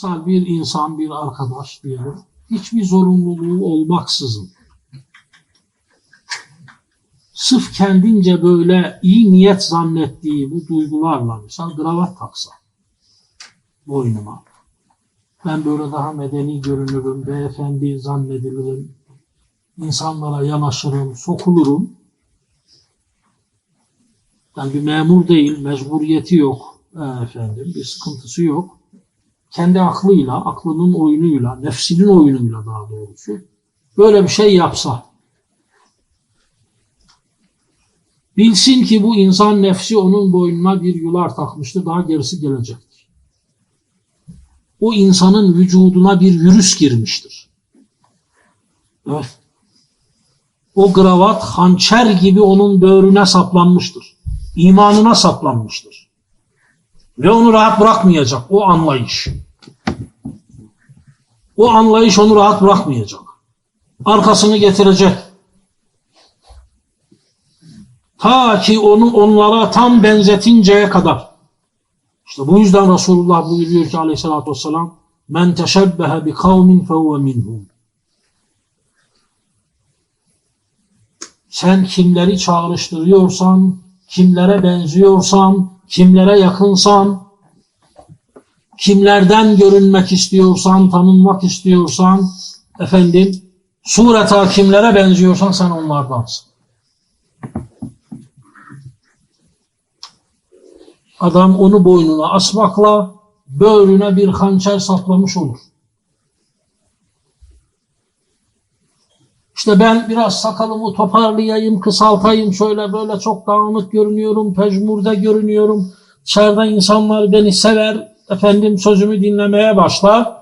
Misal bir insan, bir arkadaş diyelim, hiçbir zorunluluğu olmaksızın sırf kendince böyle iyi niyet zannettiği bu duygularla misal kravat taksa boynuma. Ben böyle daha medeni görünürüm, beyefendi zannedilirim, insanlara yanaşırım, sokulurum. Yani bir memur değil, mecburiyeti yok e, efendim, bir sıkıntısı yok. Kendi aklıyla, aklının oyunuyla, nefsinin oyunuyla daha doğrusu böyle bir şey yapsa bilsin ki bu insan nefsi onun boynuna bir yular takmıştır, daha gerisi gelecektir. O insanın vücuduna bir virüs girmiştir. Evet. O kravat hançer gibi onun böğrüne saplanmıştır. İmanına saplanmıştır. Ve onu rahat bırakmayacak o anlayış. O anlayış onu rahat bırakmayacak. Arkasını getirecek. Ta ki onu onlara tam benzetinceye kadar. İşte bu yüzden Resulullah buyuruyor ki aleyhissalatü vesselam Men teşebbehe bi kavmin fehuve minhum. Sen kimleri çağrıştırıyorsan, kimlere benziyorsan, kimlere yakınsan, kimlerden görünmek istiyorsan, tanınmak istiyorsan, efendim, sureta kimlere benziyorsan sen onlardansın. Adam onu boynuna asmakla böğrüne bir hançer saplamış olur. İşte ben biraz sakalımı toparlayayım, kısaltayım, şöyle böyle çok dağınık görünüyorum, pejmurde görünüyorum. Dışarıda insanlar beni sever, efendim sözümü dinlemeye başlar.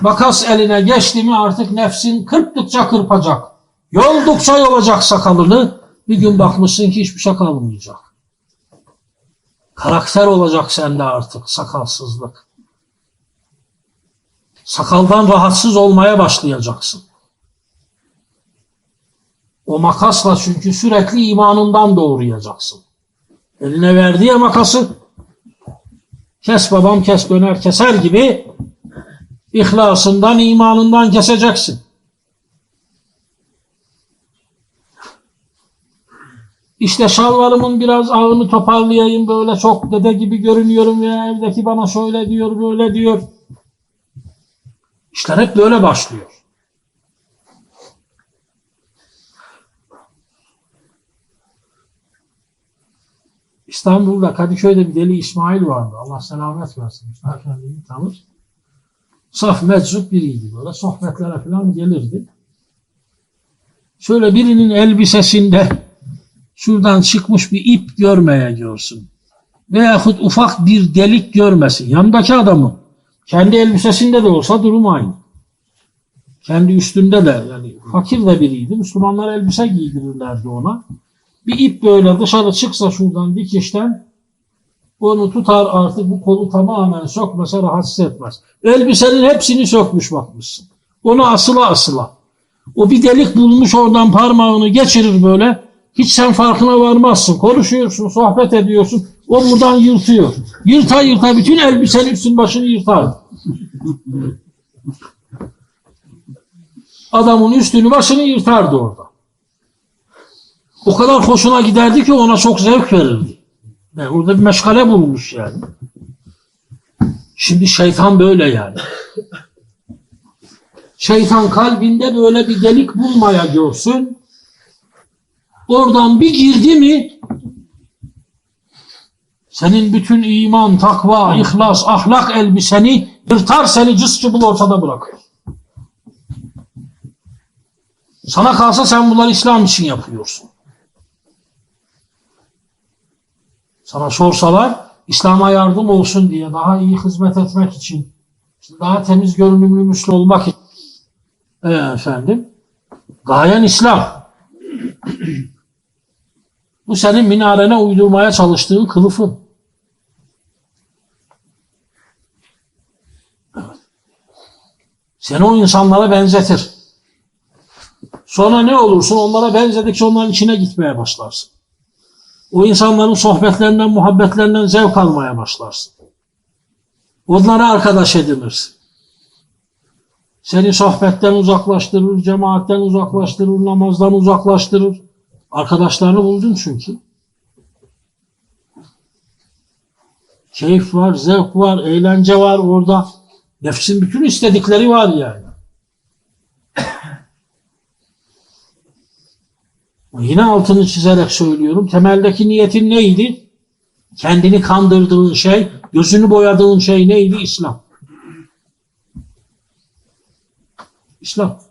Makas eline geçti mi artık nefsin kırptıkça kırpacak. Yoldukça yolacak sakalını. Bir gün bakmışsın ki hiçbir şey kalmayacak. Karakter olacak sende artık sakalsızlık. Sakaldan rahatsız olmaya başlayacaksın. O makasla çünkü sürekli imanından doğrayacaksın. Eline verdiği makası kes babam kes döner keser gibi ihlasından, imanından keseceksin. İşte şalvarımın biraz ağını toparlayayım böyle çok dede gibi görünüyorum ya evdeki bana şöyle diyor böyle diyor. İşler hep böyle başlıyor. İstanbul'da Kadıköy'de bir deli İsmail vardı. Allah selamet versin. Mustafa Efendi'yi tanır. Saf meczup biriydi böyle. Sohbetlere falan gelirdi. Şöyle birinin elbisesinde şuradan çıkmış bir ip görmeye görsün. Veyahut ufak bir delik görmesin. Yanındaki adamın kendi elbisesinde de olsa durum aynı. Kendi üstünde de yani fakir de biriydi. Müslümanlar elbise giydirirlerdi ona. Bir ip böyle dışarı çıksa şuradan dikişten onu tutar artık bu kolu tamamen sökmese rahatsız etmez. Elbisenin hepsini sökmüş bakmışsın. Onu asıla asıla. O bir delik bulmuş oradan parmağını geçirir böyle. Hiç sen farkına varmazsın. Konuşuyorsun, sohbet ediyorsun. O buradan yırtıyor. Yırta yırta bütün elbisenin üstün başını yırtar. Adamın üstünü başını yırtardı orada. O kadar hoşuna giderdi ki ona çok zevk verirdi. Yani orada bir meşgale bulmuş yani. Şimdi şeytan böyle yani. Şeytan kalbinde böyle bir delik bulmaya görsün. Oradan bir girdi mi senin bütün iman, takva, ihlas, ahlak elbiseni yırtar seni cız cıbıl ortada bırakır. Sana kalsa sen bunları İslam için yapıyorsun. Sana sorsalar İslam'a yardım olsun diye, daha iyi hizmet etmek için, daha temiz görünümlü Müslü olmak için. Ee, efendim, gayen İslam. Bu senin minarene uydurmaya çalıştığın kılıfın. Seni o insanlara benzetir. Sonra ne olursun onlara benzedikçe onların içine gitmeye başlarsın. O insanların sohbetlerinden, muhabbetlerinden zevk almaya başlarsın. Onlara arkadaş edinirsin. Seni sohbetten uzaklaştırır, cemaatten uzaklaştırır, namazdan uzaklaştırır. Arkadaşlarını buldun çünkü. Keyif var, zevk var, eğlence var orada. Nefsin bütün istedikleri var yani. Yine altını çizerek söylüyorum. Temeldeki niyetin neydi? Kendini kandırdığın şey, gözünü boyadığın şey neydi? İslam. İslam.